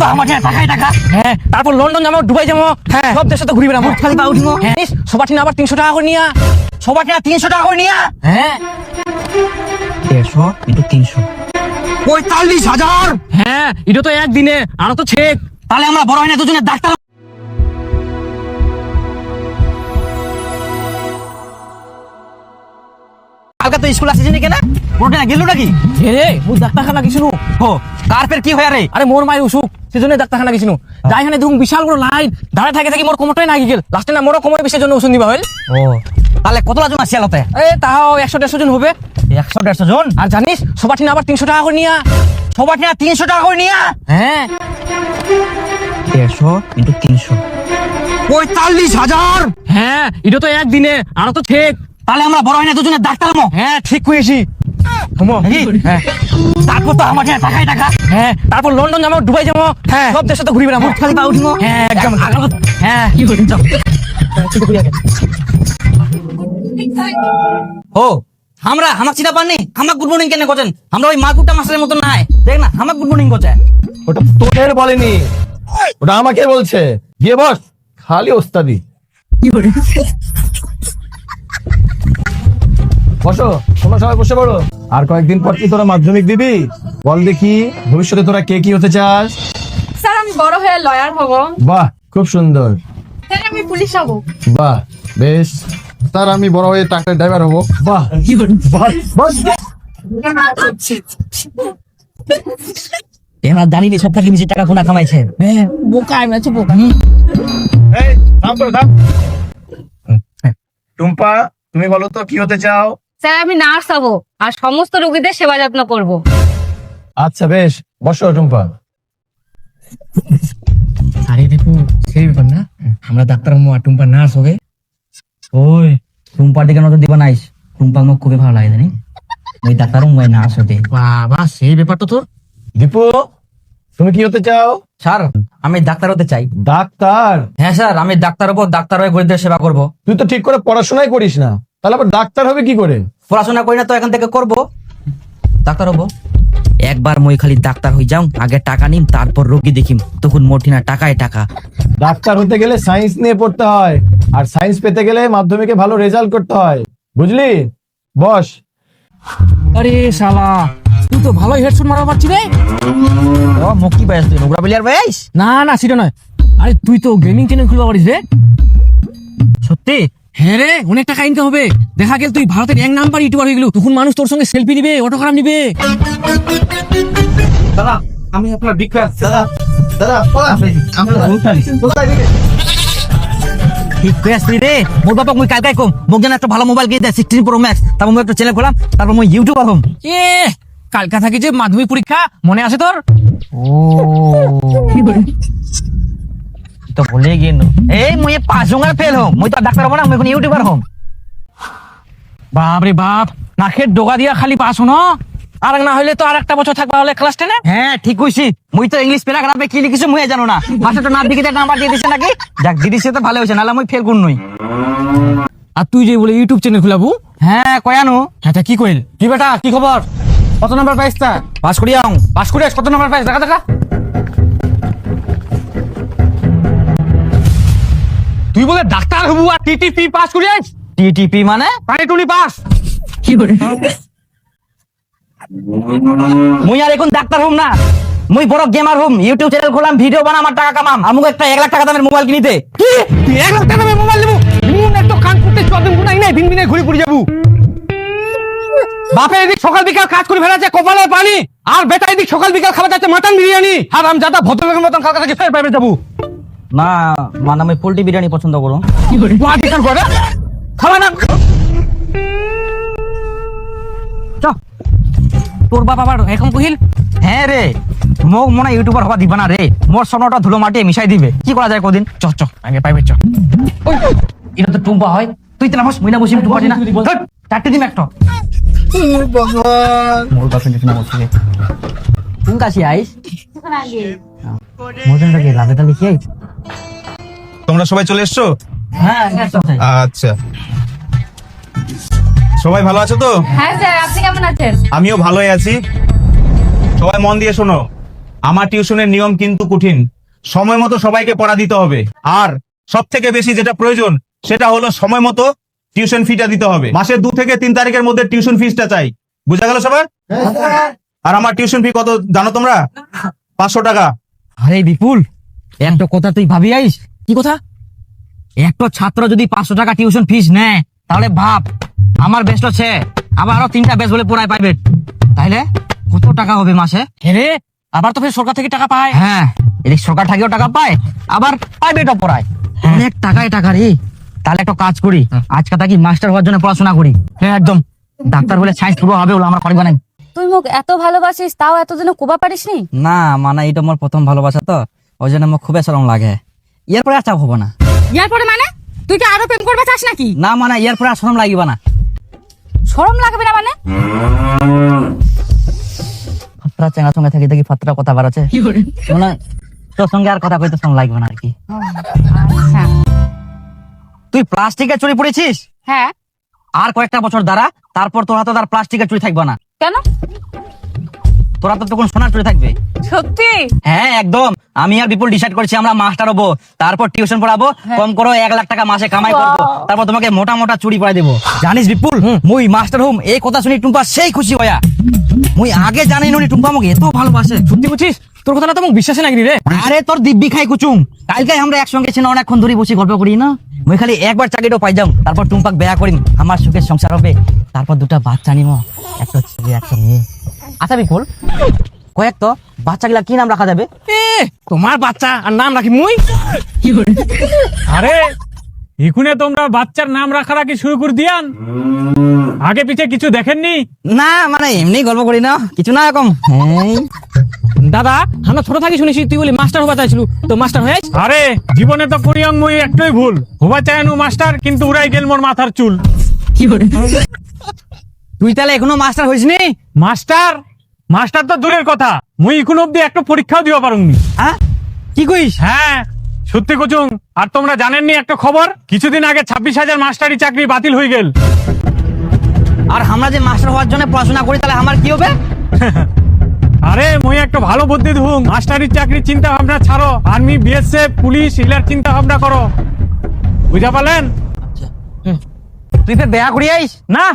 তো আমাকে টাকাই টাকা। হ্যাঁ তারপর লন্ডন যাব দুবাই যাব হ্যাঁ। সব দেশে তো ঘুরি বেড়াবো। খালি উঠিব। হ্যাঁ সবার আবার তিনশো টাকা করে নিয়া। সবার কিনা তিনশো টাকা করে নিয়া? হ্যাঁ। দেড়শো কিন্তু তিনশো। পঁয়তাল্লিশ হাজার? হ্যাঁ এটা তো একদিনে আরও তো ছেক। তাহলে আমরা বড় হয় না দুজনে ডাক্তার কালকে তো স্কুল আসিস নি কেন গেল নাকি? এ রে ডাক্তারখানা গেছিনু। কার কি হয় রে? আরে মোর মায়ের অসুখ সেজন্য ডাক্তারখানা গেছিনু। হানে দেখুন বিশাল বড় লাইন দাঁড়ায় থাকে থাকি মোর কোমরটাই নাগি গেল। লাস্টে না মোর জন্য ওষুধ দিবা হইল। ও তাহলে কত লাজন আসি আলোতে এ তাও একশো দেড়শো জন হবে। একশো দেড়শো জন? আর জানিস সবার ঠিক আবার তিনশো টাকা করে নিয়া। সবার কিনা তিনশো টাকা করে নিয়া? হ্যাঁ। দেড়শো তিনশো। পঁয়তাল্লিশ হাজার? হ্যাঁ এটা তো একদিনে আরও তো ছেক তাহলে আমরা বড় হয় না দুজনে ডাক্তার হব? হ্যাঁ ঠিক করেছি হ্যাঁ। তারপর তো টাকাই টাকা। হ্যাঁ তারপর লন্ডন যাব দুবাই যাব হ্যাঁ। সব দেশে তো ঘুরি বেড়াবো। খালি পা উঠিব। হ্যাঁ একদম। হ্যাঁ। ও আমরা আমার চিনা পাননি? আমার গুড মর্নিং কেন করছেন? আমরা ওই মাকুটা মাস্টারের মতন নাই। দেখ না আমার গুড মর্নিং করছে। ওটা তোদের বলেনি। ওটা আমাকে বলছে। গিয়ে বস খালি ওস্তাদি। বসো তোমরা সবাই বসে পড়ো। আর কয়েকদিন পর কি তোরা মাধ্যমিক দিবি? বল দেখি ভবিষ্যতে তোরা কে কি হতে চাস? স্যার আমি বড় হয়ে লয়ার হব। বাহ খুব সুন্দর। স্যার আমি পুলিশ হব। বাহ বেশ। তার আমি বড় হয়ে ট্রাক্টর ড্রাইভার হব। বাহ। বাহ, বাহ। আমরা জানি নি সব থাকি নিজের টাকা কোনা কামাইছে। হ্যাঁ বোকা আমি আছি বোকা। এই, থাম তো, থাম। টুম্পা তুমি বলো তো কি হতে চাও? স্যার আমি নার্স হব আর সমস্ত রোগীদের সেবা যত্ন করব। আচ্ছা বেশ। বসো টুম্পা। আরে দেখো সেই ব্যাপার না। আমরা ডাক্তার হব আর টুম্পা নার্স হবে। ওই টুম্পার দিকে নজর দিবা নাইস টুম্পা আমার খুবই ভালো লাগে জানি ওই ডাক্তার মই না আসতে বাবা সেই ব্যাপার তো তোর? দীপু তুমি কি হতে চাও? স্যার আমি ডাক্তার হতে চাই। ডাক্তার? হ্যাঁ স্যার আমি ডাক্তার হব ডাক্তার হয়ে গরিবদের সেবা করব। তুই তো ঠিক করে পড়াশোনাই করিস না। তাহলে আবার ডাক্তার হবে কি করে? পড়াশোনা করি না তো এখান থেকে করব। ডাক্তার হব। একবার মই খালি ডাক্তার হয়ে যাও আগে টাকা নিম তারপর রোগী দেখিম। তখন মোটি না টাকায় টাকা। ডাক্তার হতে গেলে সায়েন্স নিয়ে পড়তে হয় আর সায়েন্স পেতে গেলে মাধ্যমিকে ভালো রেজাল্ট করতে হয়। বুঝলি? বস। আরে শালা তুই তো ভালোই হেডফোন মারা পারছি রে। ও মুক্তি পাইস তুই নোংরা বিলিয়ার পাইস না না সেটা নয়। আরে তুই তো গেমিং চ্যানেল খুলবা পারিস রে। সত্যি? হ্যাঁ রে অনেক টাকা ইনকাম হবে। দেখা গেল তুই ভারতের এক নাম্বার ইউটিউবার হয়ে গেল। তখন মানুষ তোর সঙ্গে সেলফি নিবে অটোগ্রাফ নিবে। দাদা আমি আপনার বিগ ফ্যান দাদা দাদা ঠিক করে আসলি রে মোর বাবা মুই কালকে কম। মোক যেন একটা ভালো মোবাইল কিনে দেয় সিক্সটিন প্রো ম্যাক্স তারপর মুই একটা চ্যানেল খোলাম তারপর মুই ইউটিউবার হম। এ কালকা থাকি যে মাধ্যমিক পরীক্ষা মনে আছে তোর? ও। তো ভুলে গেল এই মুই পাঁচ জঙ্গার ফেল হম। মুই তো ডাক্তার হব না মুই এখন ইউটিউবার হম। বাপ রে বাপ নাকের ডোগা দিয়া খালি পাস ন আর না হইলে তো আর একটা বছর থাকবা হলে ক্লাস টেনে হ্যাঁ ঠিক কইছি মুই তো ইংলিশ প্যারাগ্রাফে কি লিখিছি মুই জানো না। মাস্টার না দিকে নাম্বার দিয়ে দিছে নাকি? যাক দিয়ে দিছে তো ভালো হয়েছে নাহলে মুই ফেল কোন নই। আর তুই যে বলে ইউটিউব চ্যানেল খুলাবু? হ্যাঁ কয়ানো হ্যাঁ তা কি কইল কি বেটা কি খবর কত নাম্বার পাইছ? তা পাস করি আও পাস করে কত নাম্বার পাইছ? দেখা দেখা। বলে ডাক্তার হবু আর টিটিপি পাস করে আইস টিটিপি মানে? পানি টুনি পাস। মুই আর এখন ডাক্তার হম না। মুই বড় গেমার হম। ইউটিউব চ্যানেল খোলাম ভিডিও বানাম আমার টাকা কামাম। আমাকে একটা এক লাখ টাকা দামের মোবাইল কিনিতে। কি? এক লাখ টাকা দামের মোবাইল নেব? মুন একটু কান করতে চোদ্দ গুণাই নাই দিন দিনে ঘুরে ঘুরে যাব। বাপে এদিক সকাল বিকাল কাজ করে ফেলাচ্ছে কপালে পানি। আর বেটা এদিক সকাল বিকাল খাবার যাচ্ছে মাটন বিরিয়ানি। আর আমি যাতা ভদ্রলোকের মতন কালকা থেকে ফের পাইবে যাব। না মানে আমি পোল্ট্রি বিরিয়ানি পছন্দ করো। মা খাওয়া না। তোর বাপ আবার এখন কহিল হ্যাঁ রে মোক মনে ইউটিউবার হবা দিবা না রে। মোর স্বর্ণটা ধুলো মাটি মিশাই দিবে। কি করা যায় কদিন? চ চ আগে পাইবে চ। এটা তো টুম্পা হয়। তুই তো না বস মহিলা বসি টুম্পা না। চারটে দিন একটা। মোর বাপের দেখি না বসি কোন কাছে আইস? মোর জন্য কি লাদে তালি কি আইস তোমরা সবাই চলে এসছো? হ্যাঁ হ্যাঁ। আচ্ছা। সবাই ভালো আছো তো? হ্যাঁ স্যার আপনি কেমন আছেন? আমিও ভালোই আছি। সবাই মন দিয়ে শোনো আমার টিউশনের নিয়ম কিন্তু কঠিন। সময় মতো সবাইকে পড়া দিতে হবে। আর সব থেকে বেশি যেটা প্রয়োজন সেটা হলো সময় মতো টিউশন ফিটা দিতে হবে। মাসের দু থেকে তিন তারিখের মধ্যে টিউশন ফিসটা চাই। বুঝা গেল সবার? আর আমার টিউশন ফি কত জানো তোমরা? পাঁচশো টাকা। আরে বিপুল। একটা কথা তুই ভাবি আইস? কি কথা? একটা ছাত্র যদি পাঁচশো টাকা টিউশন ফিস নেয় তাহলে ভাব আমার বেস্ট হচ্ছে আবার আরও তিনটা বেস্ট বলে পড়ায় প্রাইভেট তাইলে কত টাকা হবে মাসে? হেরে আবার তো ফের সরকার থেকে টাকা পায়। হ্যাঁ এদিক সরকার থেকেও টাকা পায় আবার প্রাইভেটও পড়ায়। অনেক টাকায় টাকা রে। তাহলে একটা কাজ করি আজকে থাকি মাস্টার হওয়ার জন্য পড়াশোনা করি। হ্যাঁ একদম। ডাক্তার বলে সায়েন্স পুরো হবে বলে আমার করিব না তুই মোক এত ভালোবাসিস তাও এতদিনও কোবা পারিসনি? না মানে এটা আমার প্রথম ভালোবাসা তো। ওই জন্য আমার খুবই সরম লাগে। এরপরে আর চাপ হব না। ইয়ার পরে মানে? তুই কি আরও প্রেম করবে চাস নাকি? না মানে এরপরে আর সরম লাগিব না। শরম লাগবে না মানে? ফাত্রা চেঙ্গার সঙ্গে থাকি দেখি ফাত্রা কথা বাড়াচ্ছে মানে তোর সঙ্গে আর কথা কইতে সঙ্গে লাগবে না আর কি আচ্ছা। তুই প্লাস্টিকের চুরি পড়েছিস হ্যাঁ আর কয়েকটা বছর দ্বারা তারপর তোর হাতে আর প্লাস্টিকের চুরি থাকবে না। কেন? তোর হাতে তখন সোনার চুরি থাকবে। সত্যি? হ্যাঁ একদম। আমি আর বিপুল ডিসাইড করেছি আমরা মাস্টার হব। তারপর টিউশন পড়াবো কম করো এক লাখ টাকা মাসে কামাই করব। তারপর তোমাকে মোটা মোটা চুরি পড়াই দেবো। জানিস বিপুল মুই মাস্টার হুম এই কথা শুনি টুম্পা সেই খুশি হয়া। মুই আগে জানি নি টুম্পা আমাকে এত ভালোবাসে। সত্যি বুঝছিস তোর কথা না তো মোক বিশ্বাসই নাকি রে। আরে তোর দিব্যি খাই কুচুম। কালকে আমরা একসঙ্গে ছিল অনেকক্ষণ ধরে বসে গল্প করি না? মুই খালি একবার চাকরিটাও পাই যাম তারপর টুম্পাক বেয়া করিম আমার সুখের সংসার হবে। তারপর দুটা বাচ্চা নিম একটা ছেলে একটা মেয়ে। আচ্ছা বিপুল কয়েক তো বাচ্চাগুলা কি নাম রাখা যাবে? এ তোমার বাচ্চা আর নাম রাখি মুই? আরে এখুনে তোমরা বাচ্চার নাম রাখা রাখি শুরু করে দিয়ান। আগে পিছে কিছু দেখেননি? না মানে এমনি গল্প করি না কিছু না এরকম। দাদা আমরা ছোট থাকি শুনেছি তুই বলি মাস্টার হবা চাইছিল। তো মাস্টার হয়ে আরে জীবনে তো করিয়াং মই একটাই ভুল। হবা চায়নু মাস্টার কিন্তু উড়াই গেল মোর মাথার চুল। তুই তাহলে এখনও মাস্টার হইস নি মাস্টার মাস্টার তো দূরের কথা। মুই এখন অব্দি একটা পরীক্ষাও দিবা পারুনি হ্যাঁ? কি কইস? হ্যাঁ সত্যি কচুং আর তোমরা জানেননি একটা খবর? কিছুদিন আগে ছাব্বিশ হাজার মাস্টারি চাকরি বাতিল হয়ে গেল। আর আমরা যে মাস্টার হওয়ার জন্য পড়াশোনা করি তাহলে আমার কি হবে? আরে মই একটা ভালো বুদ্ধি ধুম মাস্টারির চাকরির চিন্তা ভাবনা ছাড়ো আর্মি বিএসএফ পুলিশ ইলার চিন্তা ভাবনা করো। বুঝা পালেন তুই ফের বেয়া করি আইস না।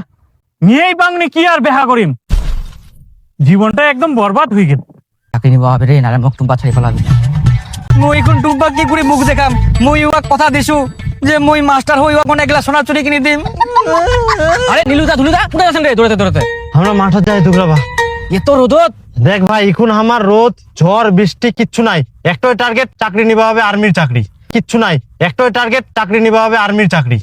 নিয়েই বাংনি কি আর বেহা করিম? জীবনটা একদম বরবাদ হয়ে গেল। চাকরি নিব হবে রে নারে মুখ টুম্পা ছাড়ি ফেলাবি। মই এখন টুম্পা কি করে মুখ দেখাম। মই কথা দিছু যে মই মাস্টার হই উয়াক অনেক সোনা চুরি কিনে দিম। আরে নীলুদা ধুলুদা কোথায় আছেন রে? দৌড়াতে দৌড়াতে। আমরা মাঠে যাই দুগলাবা এত রোদত। দেখ ভাই এখন আমার রোদ ঝড় বৃষ্টি কিচ্ছু নাই। একটাই টার্গেট চাকরি নিবা হবে আর্মির চাকরি। কিচ্ছু নাই। একটাই টার্গেট চাকরি নিবা হবে আর্মির চাকরি।